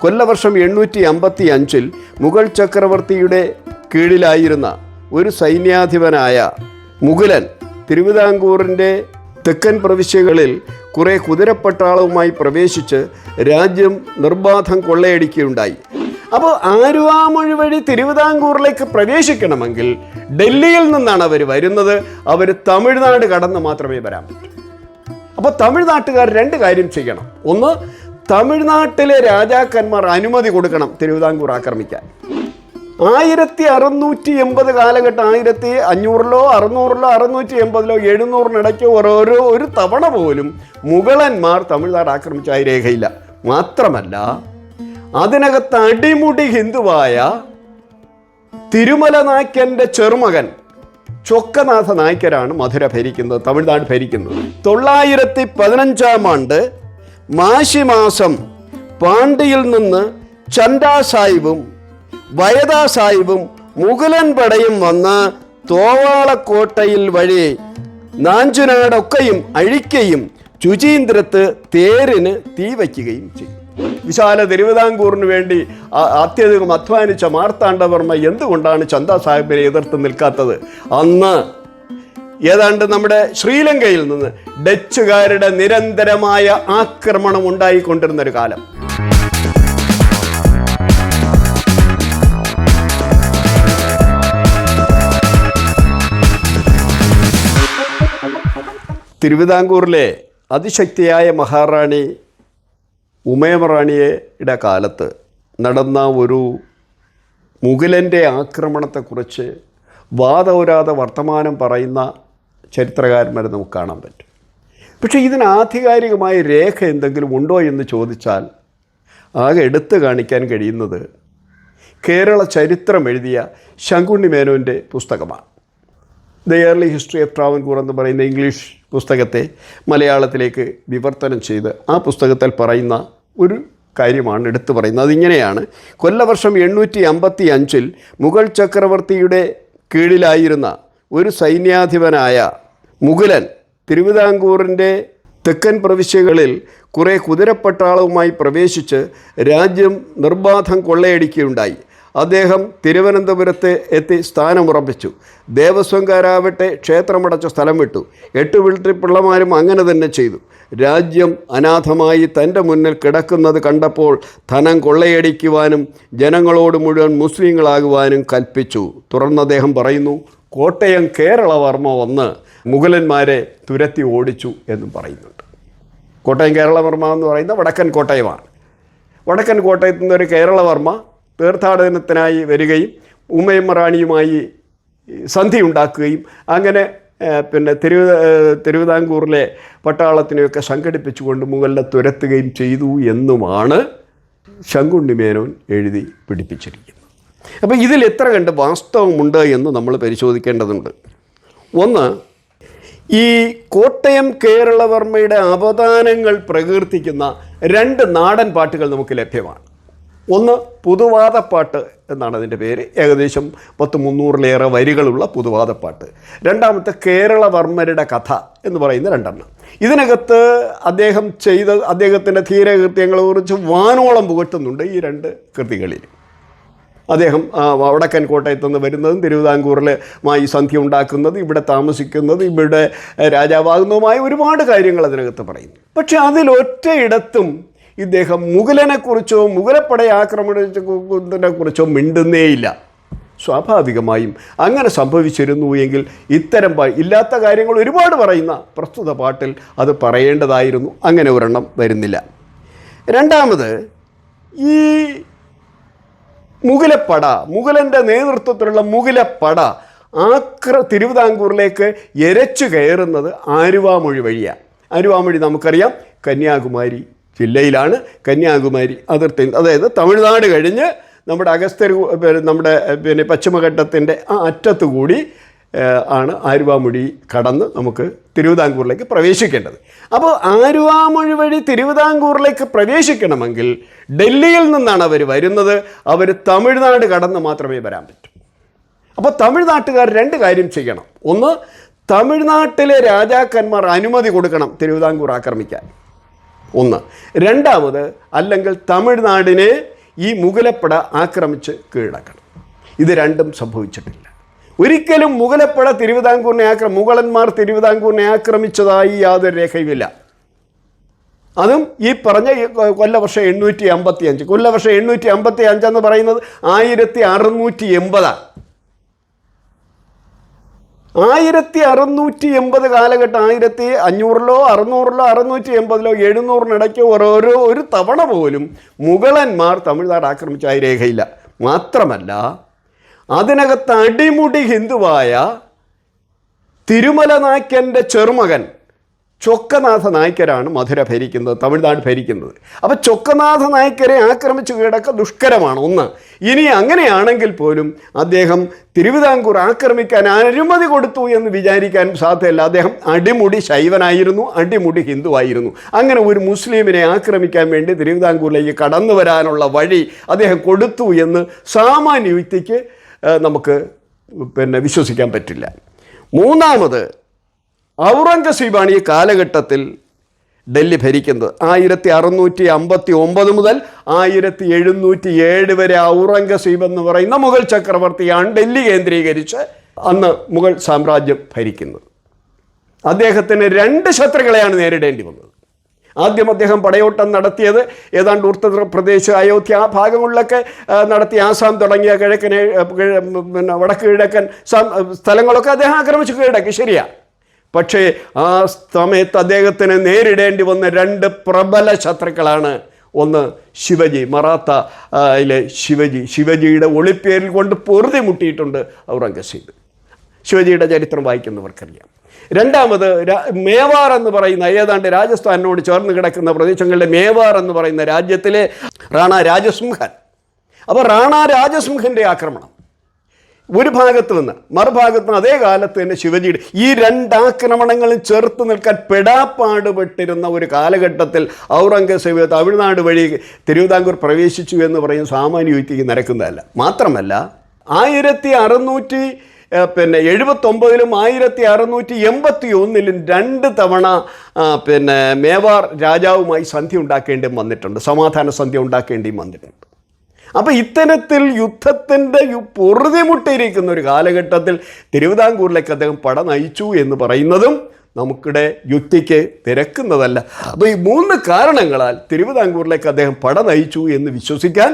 കൊല്ലവർഷം എണ്ണൂറ്റി അമ്പത്തി അഞ്ചിൽ മുഗൾ ചക്രവർത്തിയുടെ കീഴിലായിരുന്ന ഒരു സൈന്യാധിപനായ മുഗലൻ തിരുവിതാംകൂറിന്റെ തെക്കൻ പ്രവിശ്യകളിൽ കുറെ കുതിരപ്പട്ടാളവുമായി പ്രവേശിച്ച് രാജ്യം നിർബാധം കൊള്ളയടിക്കുകയുണ്ടായി. അപ്പോൾ ആരുവാമൊഴി വഴി തിരുവിതാംകൂറിലേക്ക് പ്രവേശിക്കണമെങ്കിൽ ഡൽഹിയിൽ നിന്നാണ് അവർ വരുന്നത്. അവർ തമിഴ്നാട് കടന്ന് മാത്രമേ വരാൻ അപ്പോൾ തമിഴ്നാട്ടുകാർ രണ്ട് കാര്യം ചെയ്യണം. ഒന്ന് തമിഴ്നാട്ടിലെ രാജാക്കന്മാർ അനുമതി കൊടുക്കണം തിരുവിതാംകൂർ ആക്രമിക്കാൻ. ആയിരത്തി അറുന്നൂറ്റി എൺപത് കാലഘട്ടം ആയിരത്തി അഞ്ഞൂറിലോ അറുന്നൂറിലോ അറുന്നൂറ്റി എൺപതിലോ എഴുന്നൂറിനിടയ്ക്ക് ഓരോരോ ഒരു തവണ പോലും മുഗളന്മാർ തമിഴ്നാട് ആക്രമിച്ചതായി രേഖയില്ല. മാത്രമല്ല അതിനകത്ത് അടിമുടി ഹിന്ദുവായ തിരുമല നായ്ക്കന്റെ ചെറുമകൻ ചൊക്കനാഥ നായ്ക്കരാണ് മധുര ഭരിക്കുന്നത് തമിഴ്നാട് ഭരിക്കുന്നത്. തൊള്ളായിരത്തി പതിനഞ്ചാം ആണ്ട് മാശി പാണ്ഡിയിൽ നിന്ന് ചണ്ടാ സാഹിബും വയദാ സാഹിബും മുഗലൻ പടയും വന്ന് തോവാളക്കോട്ടയിൽ വഴി നാഞ്ചുനാടൊക്കെയും അഴിക്കുകയും ശുചീന്ദ്രത്ത് തേരിന് തീ വയ്ക്കുകയും ചെയ്യും വിശാല തിരുവിതാംകൂറിന് വേണ്ടി അത്യധികം അധ്വാനിച്ച മാർത്താണ്ഡവർമ്മ എന്തുകൊണ്ടാണ് ചന്ദ സാഹിബിനെ എതിർത്ത് നിൽക്കാത്തത്? അന്ന് ഏതാണ്ട് നമ്മുടെ ശ്രീലങ്കയിൽ നിന്ന് ഡച്ചുകാരുടെ നിരന്തരമായ ആക്രമണം ഉണ്ടായിക്കൊണ്ടിരുന്ന ഒരു കാലം. തിരുവിതാംകൂറിലെ അതിശക്തിയായ മഹാറാണി ഉമയമറാണിയുടെ കാലത്ത് നടന്ന ഒരു മുഗലന്റെ ആക്രമണത്തെക്കുറിച്ച് വാദൗരാത വർത്തമാനം പറയുന്ന ചരിത്രകാരന്മാരെ നമുക്ക് കാണാൻ പറ്റും. പക്ഷേ ഇതിന് ആധികാരികമായ രേഖ എന്തെങ്കിലും ഉണ്ടോ എന്ന് ചോദിച്ചാൽ ആകെ എടുത്തു കാണിക്കാൻ കഴിയുന്നത് കേരള ചരിത്രം എഴുതിയ ശങ്കുണ്ണി മേനോന്റെ പുസ്തകമാണ്. The early history of Travancore എന്ന് പറയുന്ന ഇംഗ്ലീഷ് പുസ്തകത്തെ മലയാളത്തിലേക്ക് വിവർത്തനം ചെയ്ത് ആ പുസ്തകത്തിൽ പറയുന്ന ഒരു കാര്യമാണ് എടുത്തു പറയുന്നത്. അതിങ്ങനെയാണ് കൊല്ലവർഷം എണ്ണൂറ്റി അമ്പത്തി അഞ്ചിൽ മുഗൾ ചക്രവർത്തിയുടെ കീഴിലായിരുന്ന ഒരു സൈന്യാധിപനായ മുഗലൻ തിരുവിതാംകൂറിന്റെ തെക്കൻ പ്രവിശ്യകളിൽ കുറേ കുതിരപ്പട്ടാളവുമായി പ്രവേശിച്ച് രാജ്യം നിർബാധം കൊള്ളയടിക്കുകയുണ്ടായി. അദ്ദേഹം തിരുവനന്തപുരത്ത് എത്തി സ്ഥാനമുറപ്പിച്ചു. ദേവസ്വംകാരാവട്ടെ ക്ഷേത്രമടച്ച സ്ഥലം വിട്ടു. എട്ട് വീട്ടിൽ പിള്ളമാരും അങ്ങനെ തന്നെ ചെയ്തു. രാജ്യം അനാഥമായി തന്റെ മുന്നിൽ കിടക്കുന്നത് കണ്ടപ്പോൾ ധനം കൊള്ളയടിക്കുവാനും ജനങ്ങളോട് മുഴുവൻ മുസ്ലിങ്ങളാകുവാനും കൽപ്പിച്ചു. തുടർന്ന് അദ്ദേഹം പറയുന്നു കോട്ടയം കേരളവർമ്മ വന്ന് മുഗലന്മാരെ തുരത്തി ഓടിച്ചു എന്നും പറയുന്നുണ്ട്. കോട്ടയം കേരളവർമ്മ എന്ന് പറയുന്ന വടക്കൻ കോട്ടയമാണ്. വടക്കൻ കോട്ടയത്തു നിന്ന് ഒരു കേരളവർമ്മ തീർത്ഥാടനത്തിനായി വരികയും ഉമ്മയമ്മ റാണിയുമായി സന്ധി ഉണ്ടാക്കുകയും അങ്ങനെ പിന്നെ തിരുവി തിരുവിതാംകൂറിലെ പട്ടാളത്തിനെയൊക്കെ സംഘടിപ്പിച്ചുകൊണ്ട് മുകളിലെ തുരത്തുകയും ചെയ്തു എന്നുമാണ് ശങ്കുണ്ണി മേനോൻ എഴുതി പിടിപ്പിച്ചിരിക്കുന്നത്. അപ്പോൾ ഇതിൽ എത്ര കണ്ട് വാസ്തവമുണ്ട് എന്ന് നമ്മൾ പരിശോധിക്കേണ്ടതുണ്ട്. ഒന്ന് ഈ കോട്ടയം കേരളവർമ്മയുടെ അവദാനങ്ങൾ പ്രകീർത്തിക്കുന്ന രണ്ട് നാടൻ പാട്ടുകൾ നമുക്ക് ലഭ്യമാണ്. ഒന്ന് പുതുവാദപ്പാട്ട് എന്നാണ് അതിന്റെ പേര്. ഏകദേശം പത്ത് മുന്നൂറിലേറെ വരികളുള്ള പുതുവാദപ്പാട്ട് രണ്ടാമത്തെ കേരളവർമ്മരുടെ കഥ എന്ന് പറയുന്ന രണ്ടെണ്ണം. ഇതിനകത്ത് അദ്ദേഹം ചെയ്ത അദ്ദേഹത്തിന്റെ ധീരകൃത്യങ്ങളെക്കുറിച്ച് വാനോളം പുകട്ടുന്നുണ്ട് ഈ രണ്ട് കൃതികളിൽ. അദ്ദേഹം വടക്കൻ കോട്ടയത്ത് നിന്ന് വരുന്നതും തിരുവിതാംകൂറിലുമായി സന്ധ്യ ഉണ്ടാക്കുന്നത് ഇവിടെ താമസിക്കുന്നത് ഇവിടെ രാജാവാകുന്നതുമായ ഒരുപാട് കാര്യങ്ങൾ അതിനകത്ത് പറയുന്നു. പക്ഷെ അതിലൊറ്റയിടത്തും ഇദ്ദേഹം മുഗലനെക്കുറിച്ചോ മുഗലപ്പട ആക്രമണത്തിനെ കുറിച്ചോ മിണ്ടുന്നേയില്ല സ്വാഭാവികമായും അങ്ങനെ സംഭവിച്ചിരുന്നു എങ്കിൽ ഇത്തരം ഇല്ലാത്ത കാര്യങ്ങൾ ഒരുപാട് പറയുന്ന പ്രസ്തുത പാട്ടിൽ അത് പറയേണ്ടതായിരുന്നു. അങ്ങനെ ഒരെണ്ണം വരുന്നില്ല. രണ്ടാമത് ഈ മുഗലപ്പട മുഗലന്റെ നേതൃത്വത്തിലുള്ള മുഗലപ്പട ആക്ര തിരുവിതാംകൂറിലേക്ക് എരച്ചു കയറുന്നത് ആരുവാമൊഴി വഴിയാണ് ആരുവാമൊഴി നമുക്കറിയാം കന്യാകുമാരി ജില്ലയിലാണ്. കന്യാകുമാരി അതിർത്തി അതായത് തമിഴ്നാട് കഴിഞ്ഞ് നമ്മുടെ അഗസ്ത്യ നമ്മുടെ പിന്നെ പശ്ചിമഘട്ടത്തിന്റെ ആ അറ്റത്ത് കൂടി ഏഹ്, ആണ് ആരുവാമുഴി കടന്ന് നമുക്ക് തിരുവിതാംകൂറിലേക്ക് പ്രവേശിക്കേണ്ടത്. അപ്പോൾ ആരുവാമുഴി വഴി തിരുവിതാംകൂറിലേക്ക് പ്രവേശിക്കണമെങ്കിൽ ഡൽഹിയിൽ നിന്നാണ് അവർ വരുന്നത്. അവർ തമിഴ്നാട് കടന്ന് മാത്രമേ വരാൻ പറ്റൂ. അപ്പോൾ തമിഴ്നാട്ടുകാർ രണ്ട് കാര്യം ചെയ്യണം. ഒന്ന് തമിഴ്നാട്ടിലെ രാജാക്കന്മാർ അനുമതി കൊടുക്കണം തിരുവിതാംകൂർ ആക്രമിക്കാൻ. ഒന്ന് രണ്ടാമത് അല്ലെങ്കിൽ തമിഴ്നാടിനെ ഈ മുഗലപ്പട ആക്രമിച്ച് കീഴടക്കണം. ഇത് രണ്ടും സംഭവിച്ചിട്ടില്ല. ഒരിക്കലും മുഗലപ്പട തിരുവിതാംകൂറിനെ ആക്ര മുഗളന്മാർ തിരുവിതാംകൂറിനെ ആക്രമിച്ചതായി യാതൊരു രേഖയുമില്ല. അതും ഈ പറഞ്ഞ കൊല്ലവർഷം എണ്ണൂറ്റി അമ്പത്തി അഞ്ച് കൊല്ലവർഷം എണ്ണൂറ്റി അമ്പത്തി അഞ്ചെന്ന് പറയുന്നത് ആയിരത്തി അറുന്നൂറ്റി എൺപതാണ് ആയിരത്തി അറുന്നൂറ്റി എൺപത് കാലഘട്ടം ആയിരത്തി അഞ്ഞൂറിലോ അറുന്നൂറിലോ അറുന്നൂറ്റി എൺപതിലോ എഴുന്നൂറിനിടയ്ക്ക് ഓരോരോ ഒരു തവണ പോലും മുഗളന്മാർ തമിഴ്നാട് ആക്രമിച്ചായി രേഖയില്ല. മാത്രമല്ല അതിനകത്ത് അടിമുടി ഹിന്ദുവായ തിരുമല നായ്ക്കന്റെ ചെറുമകൻ ചൊക്കനാഥ നായ്ക്കരാണ് മധുര ഭരിക്കുന്നത് തമിഴ്നാട് ഭരിക്കുന്നത്. അപ്പോൾ ചൊക്കനാഥ നായ്ക്കരെ ആക്രമിച്ചു കിടക്ക ദുഷ്കരമാണ് ഒന്ന്. ഇനി അങ്ങനെയാണെങ്കിൽ പോലും അദ്ദേഹം തിരുവിതാംകൂർ ആക്രമിക്കാൻ അനുമതി കൊടുത്തു എന്ന് വിചാരിക്കാൻ സാധ്യമല്ല അദ്ദേഹം അടിമുടി ശൈവനായിരുന്നു അടിമുടി ഹിന്ദുവായിരുന്നു. അങ്ങനെ ഒരു മുസ്ലിമിനെ ആക്രമിക്കാൻ വേണ്ടി തിരുവിതാംകൂറിലേക്ക് കടന്നു വരാനുള്ള വഴി അദ്ദേഹം കൊടുത്തു എന്ന് സാമാന്യ യുക്തിക്ക് ഏഹ്, നമുക്ക് പിന്നെ വിശ്വസിക്കാൻ പറ്റില്ല. മൂന്നാമത് ഔറംഗസീബാണ് ഈ കാലഘട്ടത്തിൽ ഡൽഹി ഭരിക്കുന്നത്. ആയിരത്തി അറുന്നൂറ്റി അമ്പത്തി ഒമ്പത് മുതൽ ആയിരത്തി എഴുന്നൂറ്റി ഏഴ് വരെ ഔറംഗസീബ് എന്ന് പറയുന്ന മുഗൾ ചക്രവർത്തിയാണ് ഡൽഹി കേന്ദ്രീകരിച്ച് അന്ന് മുഗൾ സാമ്രാജ്യം ഭരിക്കുന്നത്. അദ്ദേഹത്തിന് രണ്ട് ശത്രുക്കളെയാണ് നേരിടേണ്ടി വന്നത്. ആദ്യം അദ്ദേഹം പടയോട്ടം നടത്തിയത് ഏതാണ്ട് ഉത്തർപ്രദേശ് അയോധ്യ ആ ഭാഗങ്ങളിലൊക്കെ നടത്തിയ നടത്തി ആസാം തുടങ്ങിയ കിഴക്കൻ പിന്നെ വടക്ക് കിഴക്കൻ സ്ഥലങ്ങളൊക്കെ അദ്ദേഹം ആക്രമിച്ചു കീഴടക്കി. ശരിയാ. പക്ഷേ ആ സമയത്ത് അദ്ദേഹത്തിന് നേരിടേണ്ടി വന്ന രണ്ട് പ്രബല ശത്രുക്കളാണ്. ഒന്ന് ശിവജി മറാത്ത അതിലെ ശിവജി. ശിവജിയുടെ ഒളിപ്പേരിൽ കൊണ്ട് പൊറുതി മുട്ടിയിട്ടുണ്ട് ഔറംഗസീബ്. ശിവജിയുടെ ചരിത്രം വായിക്കുന്നവർക്കറിയാം. രണ്ടാമത് മേവാർ എന്ന് പറയുന്ന ഏതാണ്ട് രാജസ്ഥാനോട് ചേർന്ന് കിടക്കുന്ന പ്രദേശങ്ങളിലെ മേവാർ എന്ന് പറയുന്ന രാജ്യത്തിലെ റാണ രാജസിംഹൻ. അപ്പോൾ റാണ രാജസിംഹന്റെ ആക്രമണം. ഒരു ഭാഗത്ത് നിന്ന് മറുഭാഗത്ത് നിന്ന് അതേ കാലത്ത് തന്നെ ശിവജിയുടെ ഈ രണ്ടാക്രമണങ്ങളും ചെറുത്ത് നിൽക്കാൻ പെടാപ്പാടുപെട്ടിരുന്ന ഒരു കാലഘട്ടത്തിൽ ഔറംഗസേബ് തമിഴ്നാട് വഴി തിരുവിതാംകൂർ പ്രവേശിച്ചു എന്ന് പറയുന്ന സാമാന്യ യുക്തിക്ക് നിരക്കുന്നതല്ല മാത്രമല്ല ആയിരത്തി അറുന്നൂറ്റി പിന്നെ എഴുപത്തൊമ്പതിലും ആയിരത്തി അറുന്നൂറ്റി എൺപത്തി ഒന്നിലും രണ്ട് തവണ പിന്നെ മേവാർ രാജാവുമായി സന്ധി ഉണ്ടാക്കേണ്ടി വന്നിട്ടുണ്ട്. സമാധാന സന്ധി ഉണ്ടാക്കേണ്ടിയും വന്നിട്ടുണ്ട്. അപ്പോൾ ഇത്തരത്തിൽ യുദ്ധത്തിന്റെ പൊറുതിമുട്ടിയിരിക്കുന്ന ഒരു കാലഘട്ടത്തിൽ തിരുവിതാംകൂറിലേക്ക് അദ്ദേഹം പട നയിച്ചു എന്ന് പറയുന്നതും നമുക്കിടെ യുക്തിക്ക് തിരക്കുന്നതല്ല. അപ്പോൾ ഈ മൂന്ന് കാരണങ്ങളാൽ തിരുവിതാംകൂറിലേക്ക് അദ്ദേഹം പട നയിച്ചു എന്ന് വിശ്വസിക്കാൻ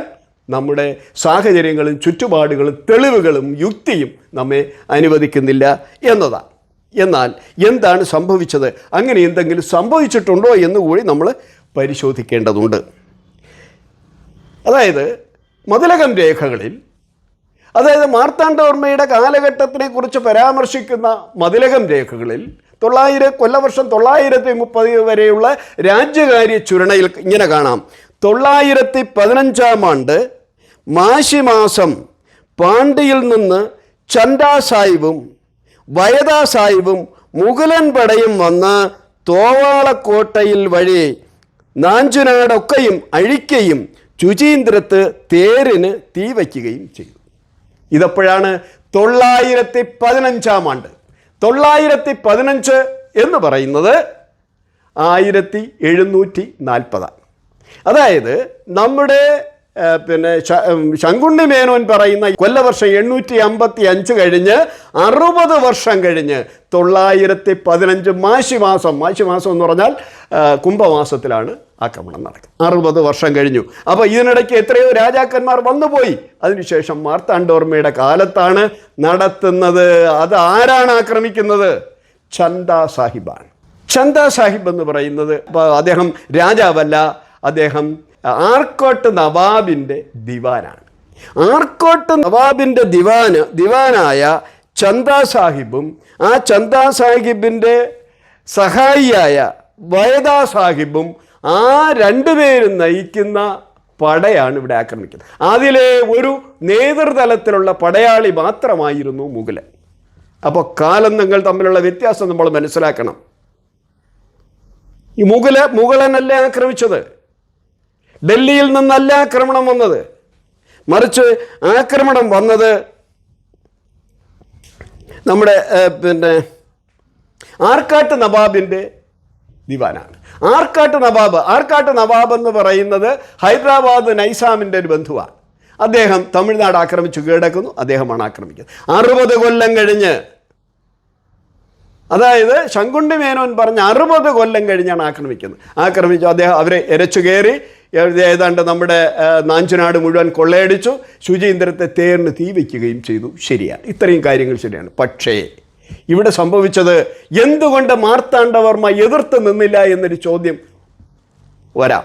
നമ്മുടെ സാഹചര്യങ്ങളും ചുറ്റുപാടുകളും തെളിവുകളും യുക്തിയും നമ്മെ അനുവദിക്കുന്നില്ല എന്നതാണ് എന്നാൽ എന്താണ് സംഭവിച്ചത്? അങ്ങനെ എന്തെങ്കിലും സംഭവിച്ചിട്ടുണ്ടോ എന്ന് കൂടി നമ്മൾ പരിശോധിക്കേണ്ടതുണ്ട്. അതായത് മതിലകം രേഖകളിൽ അതായത് മാർത്താണ്ഡവർമ്മയുടെ കാലഘട്ടത്തിനെക്കുറിച്ച് പരാമർശിക്കുന്ന മതിലകം രേഖകളിൽ തൊള്ളായിരം കൊല്ലവർഷം തൊള്ളായിരത്തി മുപ്പത് വരെയുള്ള രാജ്യകാര്യ ചുരണയിൽ ഇങ്ങനെ കാണാം. തൊള്ളായിരത്തി പതിനഞ്ചാം ആണ്ട് മാശിമാസം പാണ്ഡിയിൽ നിന്ന് ചണ്ടാ സാഹിബും വയദാ സാഹിബും മുഗലൻ പടയും വന്ന് തോവാളക്കോട്ടയിൽ വഴി നാഞ്ചുനാടൊക്കെയും അഴിക്കുകയും ശുചീന്ദ്രത്ത് തേരിന് തീ വയ്ക്കുകയും ചെയ്തു. ഇതപ്പോഴാണ് തൊള്ളായിരത്തി പതിനഞ്ചാം ആണ്ട്. തൊള്ളായിരത്തി പതിനഞ്ച് എന്ന് പറയുന്നത് ആയിരത്തി എഴുന്നൂറ്റി നാൽപ്പതാണ് അതായത് നമ്മുടെ പിന്നെ ശങ്കുണ്ണി മേനോൻ പറയുന്ന കൊല്ലവർഷം എണ്ണൂറ്റി അമ്പത്തി അഞ്ച് കഴിഞ്ഞ് അറുപത് വർഷം കഴിഞ്ഞ് തൊള്ളായിരത്തി പതിനഞ്ച് മാശിമാസം മാശിമാസം എന്ന് പറഞ്ഞാൽ കുംഭമാസത്തിലാണ് ആക്രമണം നടക്കുന്നത്. അറുപത് വർഷം കഴിഞ്ഞു. അപ്പോൾ ഇതിനിടയ്ക്ക് എത്രയോ രാജാക്കന്മാർ വന്നുപോയി. അതിനുശേഷം മാർത്താണ്ഡോർമ്മയുടെ കാലത്താണ് നടത്തുന്നത്. അത് ആരാണ് ആക്രമിക്കുന്നത്? ചന്ദ സാഹിബാണ്. ചന്ദ സാഹിബ് എന്ന് പറയുന്നത് അദ്ദേഹം രാജാവല്ല അദ്ദേഹം ആർക്കോട്ട് നവാബിന്റെ ദിവാനാണ്. ആർക്കോട്ട് നവാബിന്റെ ദിവാന് ദിവാനായ ചന്ദ സാഹിബും ആ ചന്ദ സാഹിബിന്റെ സഹായിയായ വയദാ സാഹിബും ആ രണ്ടുപേരും നയിക്കുന്ന പടയാണ് ഇവിടെ ആക്രമിക്കുന്നത്. അതിലെ ഒരു നേതൃതലത്തിലുള്ള പടയാളി മാത്രമായിരുന്നു മുഗലൻ അപ്പോൾ കാലന്തങ്ങൾ തമ്മിലുള്ള വ്യത്യാസം നമ്മൾ മനസ്സിലാക്കണം. ഈ മുഗല മുഗളനല്ലേ ആക്രമിച്ചത്? ഡൽഹിയിൽ നിന്നല്ല ആക്രമണം വന്നത്. മറിച്ച് ആക്രമണം വന്നത് നമ്മുടെ പിന്നെ ആർക്കാട്ട് നവാബിന്റെ ദിവാനാണ്. ആർക്കാട്ട് നവാബ് ആർക്കാട്ട് നവാബ് എന്ന് പറയുന്നത് ഹൈദരാബാദ് നൈസാമിന്റെ ഒരു ബന്ധുവാണ്. അദ്ദേഹം തമിഴ്നാട് ആക്രമിച്ചു കീഴടക്കുന്നു അദ്ദേഹമാണ് ആക്രമിക്കുന്നത്. അറുപത് കൊല്ലം കഴിഞ്ഞ് അതായത് ശങ്കുണ്ടി മേനോൻ പറഞ്ഞ അറുപത് കൊല്ലം കഴിഞ്ഞാണ് ആക്രമിക്കുന്നത്. ആക്രമിച്ചു അദ്ദേഹം അവരെ എരച്ചു കയറി ഏതാണ്ട് നമ്മുടെ നാഞ്ചുനാട് മുഴുവൻ കൊള്ളയടിച്ചു. ശുചീന്ദ്രത്തെ തേറിന് തീ വയ്ക്കുകയും ചെയ്തു. ശരിയാണ്. ഇത്രയും കാര്യങ്ങൾ ശരിയാണ്. പക്ഷേ ഇവിടെ സംഭവിച്ചത് എന്തുകൊണ്ട് മാർത്താണ്ഡവർമ്മ എതിർത്ത് നിന്നില്ല എന്നൊരു ചോദ്യം വരാം.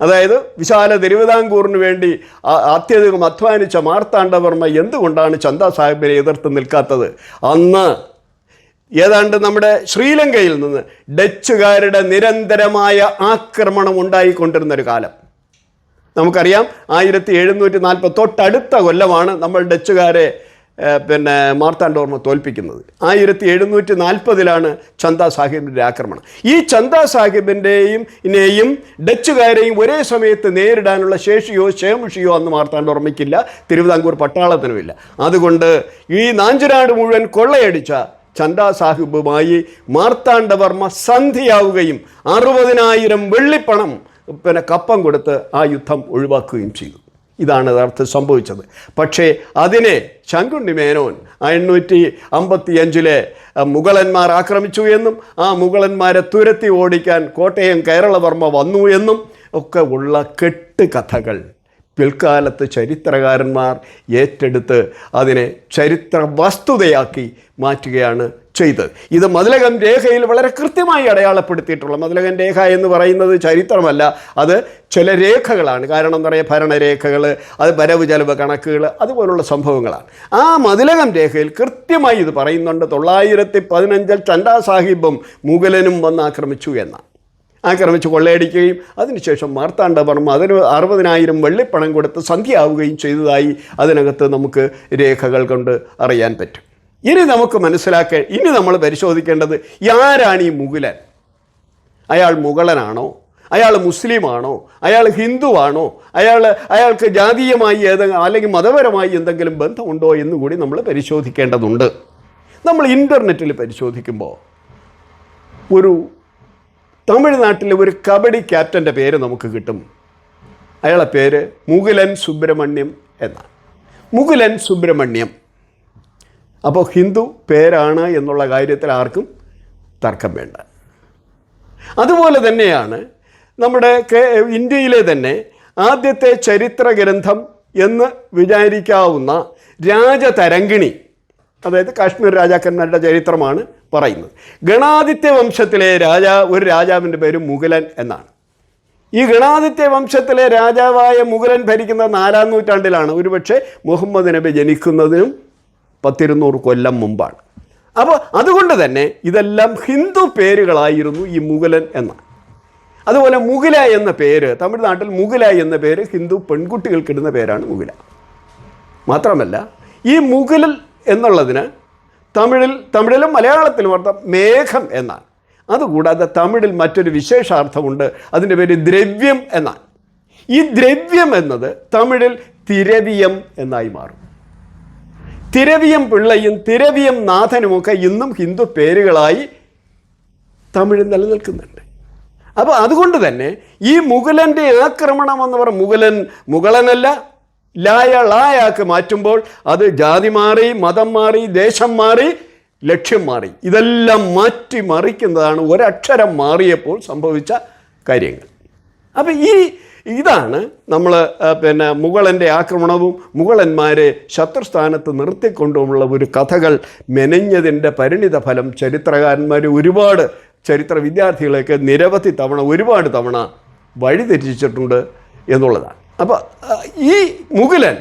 അതായത് വിശാല തിരുവിതാംകൂറിന് വേണ്ടി അത്യധികം അധ്വാനിച്ച മാർത്താണ്ഡവർമ്മ എന്തുകൊണ്ടാണ് ചന്ദ സാഹിബിനെ എതിർത്ത് നിൽക്കാത്തത്? അന്ന് ഏതാണ്ട് നമ്മുടെ ശ്രീലങ്കയിൽ നിന്ന് ഡച്ചുകാരുടെ നിരന്തരമായ ആക്രമണം ഉണ്ടായിക്കൊണ്ടിരുന്ന ഒരു കാലം. നമുക്കറിയാം ആയിരത്തി എഴുന്നൂറ്റി നാൽപ്പത് തൊട്ടടുത്ത കൊല്ലമാണ് നമ്മൾ ഡച്ചുകാരെ പിന്നെ മാർത്താണ്ഡോർമ്മ തോൽപ്പിക്കുന്നത്. ആയിരത്തി എഴുന്നൂറ്റി നാൽപ്പതിലാണ് ചന്ദ സാഹിബിന്റെ ആക്രമണം. ഈ ചന്ദ സാഹിബിന്റെയും ഇനെയും ഡച്ചുകാരെയും ഒരേ സമയത്ത് നേരിടാനുള്ള ശേഷിയോ ക്ഷേമുഷിയോ അന്ന് മാർത്താണ്ഡോർമ്മയ്ക്കില്ല തിരുവിതാംകൂർ പട്ടാളത്തിനുമില്ല. അതുകൊണ്ട് ഈ നാഞ്ചുനാട് മുഴുവൻ കൊള്ളയടിച്ച ചന്ദ സാഹിബുമായി മാർത്താണ്ഡവർമ്മ സന്ധിയാവുകയും അറുപതിനായിരം വെള്ളിപ്പണം പിന്നെ കപ്പം കൊടുത്ത് ആ യുദ്ധം ഒഴിവാക്കുകയും ചെയ്തു. ഇതാണ് യഥാർത്ഥം സംഭവിച്ചത്. പക്ഷേ അതിനെ ശങ്കുണ്ണി മേനോൻ എണ്ണൂറ്റി അമ്പത്തി അഞ്ചിലെ മുഗളന്മാർ ആക്രമിച്ചു എന്നും ആ മുഗളന്മാരെ തുരത്തി ഓടിക്കാൻ കോട്ടയം കേരളവർമ്മ വന്നു എന്നും ഒക്കെ ഉള്ള കെട്ട് കഥകൾ പിൽക്കാലത്ത് ചരിത്രകാരന്മാർ ഏറ്റെടുത്ത് അതിനെ ചരിത്ര വസ്തുതയാക്കി മാറ്റുകയാണ് ചെയ്തത്. ഇത് മതിലകം രേഖയിൽ വളരെ കൃത്യമായി അടയാളപ്പെടുത്തിയിട്ടുള്ള മതിലകം രേഖ എന്ന് പറയുന്നത് ചരിത്രമല്ല അത് ചില രേഖകളാണ്. കാരണം എന്താ പറയുക ഭരണരേഖകൾ അത് വരവ് ചെലവ് കണക്കുകൾ അതുപോലുള്ള സംഭവങ്ങളാണ്. ആ മതിലകം രേഖയിൽ കൃത്യമായി ഇത് പറയുന്നുണ്ട്. തൊള്ളായിരത്തി പതിനഞ്ചിൽ ചണ്ടാ സാഹിബും മുഗലനും വന്ന് ആക്രമിച്ചു എന്നാണ്. ആക്രമിച്ച് കൊള്ളയടിക്കുകയും അതിനുശേഷം മാർത്താണ്ഡവർമ്മ അതിന് അറുപതിനായിരം വെള്ളിപ്പണം കൊടുത്ത് സന്ധ്യയാവുകയും ചെയ്തതായി അതിനകത്ത് നമുക്ക് രേഖകൾ കൊണ്ട് അറിയാൻ പറ്റും. ഇനി നമുക്ക് മനസ്സിലാക്ക ഇനി നമ്മൾ പരിശോധിക്കേണ്ടത് ആരാണ് ഈ മുകുലൻ അയാൾ മുഗളനാണോ? അയാൾ മുസ്ലിമാണോ? അയാൾ ഹിന്ദുവാണോ? അയാൾ അയാൾക്ക് ജാതീയമായി ഏതെങ്കിലും അല്ലെങ്കിൽ മതപരമായി എന്തെങ്കിലും ബന്ധമുണ്ടോ എന്ന് കൂടി നമ്മൾ പരിശോധിക്കേണ്ടതുണ്ട്. നമ്മൾ ഇന്റർനെറ്റിൽ പരിശോധിക്കുമ്പോൾ ഒരു തമിഴ്നാട്ടിലെ ഒരു കബഡി ക്യാപ്റ്റന്റെ പേര് നമുക്ക് കിട്ടും. അയാളെ പേര് മുകുലൻ സുബ്രഹ്മണ്യം എന്നാണ്. മുകുലൻ സുബ്രഹ്മണ്യം. അപ്പോൾ ഹിന്ദു പേരാണ് എന്നുള്ള കാര്യത്തിൽ ആർക്കും തർക്കം വേണ്ട. അതുപോലെ തന്നെയാണ് നമ്മുടെ ഇന്ത്യയിലെ തന്നെ ആദ്യത്തെ ചരിത്ര ഗ്രന്ഥം എന്ന് വിചാരിക്കാവുന്ന രാജതരംഗിണി അതായത് കാശ്മീർ രാജാക്കന്മാരുടെ ചരിത്രമാണ് പറയുന്നത്. ഗണാദിത്യ വംശത്തിലെ രാജാ ഒരു രാജാവിന്റെ പേര് മുഗലൻ എന്നാണ്. ഈ ഗണാദിത്യ വംശത്തിലെ രാജാവായ മുഗലൻ ഭരിക്കുന്ന നാലാം നൂറ്റാണ്ടിലാണ് ഒരുപക്ഷെ മുഹമ്മദ് നബി ജനിക്കുന്നതിനും പത്തിരുന്നൂറ് കൊല്ലം മുമ്പാണ്. അപ്പോൾ അതുകൊണ്ട് തന്നെ ഇതെല്ലാം ഹിന്ദു പേരുകളായിരുന്നു ഈ മുഗലൻ എന്ന അതുപോലെ മുഗല എന്ന പേര് തമിഴ്നാട്ടിൽ മുഗല എന്ന പേര് ഹിന്ദു പെൺകുട്ടികൾക്കിടുന്ന പേരാണ് മുഗല മാത്രമല്ല ഈ മുഗലൽ എന്നുള്ളതിന് തമിഴിൽ തമിഴിലും മലയാളത്തിലും അർത്ഥം മേഘം എന്നാണ് അതുകൂടാതെ തമിഴിൽ മറ്റൊരു വിശേഷാർത്ഥമുണ്ട് അതിന്റെ പേര് ദ്രവ്യം എന്നാണ് ഈ ദ്രവ്യം എന്നത് തമിഴിൽ തിരവിയം എന്നായി മാറും. തിരവിയം പിള്ളയും തിരവിയം നാഥനുമൊക്കെ ഇന്നും ഹിന്ദു പേരുകളായി തമിഴിൽ നിലനിൽക്കുന്നുണ്ട്. അപ്പോൾ അതുകൊണ്ട് തന്നെ ഈ മുഗലന്റെ ആക്രമണം എന്ന് പറഞ്ഞ മുഗലൻ മുഗളനല്ല ലായ ലായാക്കി മാറ്റുമ്പോൾ അത് ജാതി മാറി മതം മാറി ദേശം മാറി ലക്ഷ്യം മാറി. ഇതെല്ലാം മാറ്റി മറിക്കുന്നതാണ് ഒരക്ഷരം മാറിയപ്പോൾ സംഭവിച്ച കാര്യങ്ങൾ. അപ്പം ഈ ഇതാണ് നമ്മൾ പിന്നെ മുഗളന്റെ ആക്രമണവും മുഗളന്മാരെ ശത്രുസ്ഥാനത്ത് നിർത്തിക്കൊണ്ടുമുള്ള ഒരു കഥകൾ മെനഞ്ഞതിന്റെ പരിണിത ഫലം. ചരിത്രകാരന്മാർ ഒരുപാട് ചരിത്ര വിദ്യാർത്ഥികളെയൊക്കെ നിരവധി തവണ ഒരുപാട് തവണ വഴിതെറ്റിച്ചിട്ടുണ്ട് എന്നുള്ളതാണ്. അപ്പോൾ ഈ മുകുലൻ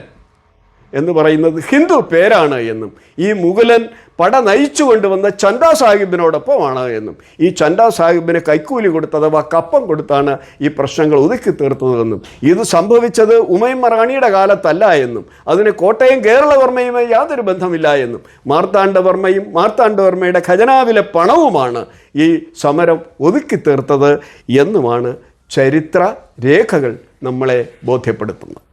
എന്ന് പറയുന്നത് ഹിന്ദു പേരാണ് എന്നും ഈ മുകുലൻ പട നയിച്ചു കൊണ്ടുവന്ന ചന്ദ സാഹിബിനോടൊപ്പമാണ് എന്നും ഈ ചന്ദ സാഹിബിന് കൈക്കൂലി കൊടുത്ത് അഥവാ കപ്പം കൊടുത്താണ് ഈ പ്രശ്നങ്ങൾ ഒതുക്കി തീർത്തതെന്നും ഇത് സംഭവിച്ചത് ഉമയും മറാണിയുടെ കാലത്തല്ല എന്നും അതിന് കോട്ടയം കേരളവർമ്മയുമായി യാതൊരു ബന്ധമില്ല എന്നും മാർത്താണ്ഡവർമ്മയും മാർത്താണ്ഡവർമ്മയുടെ ഖജനാവിലെ പണവുമാണ് ഈ സമരം ഒതുക്കി തീർത്തത് എന്നുമാണ് ചരിത്ര രേഖകൾ നമ്മളെ ബോധ്യപ്പെടുത്തുന്നത്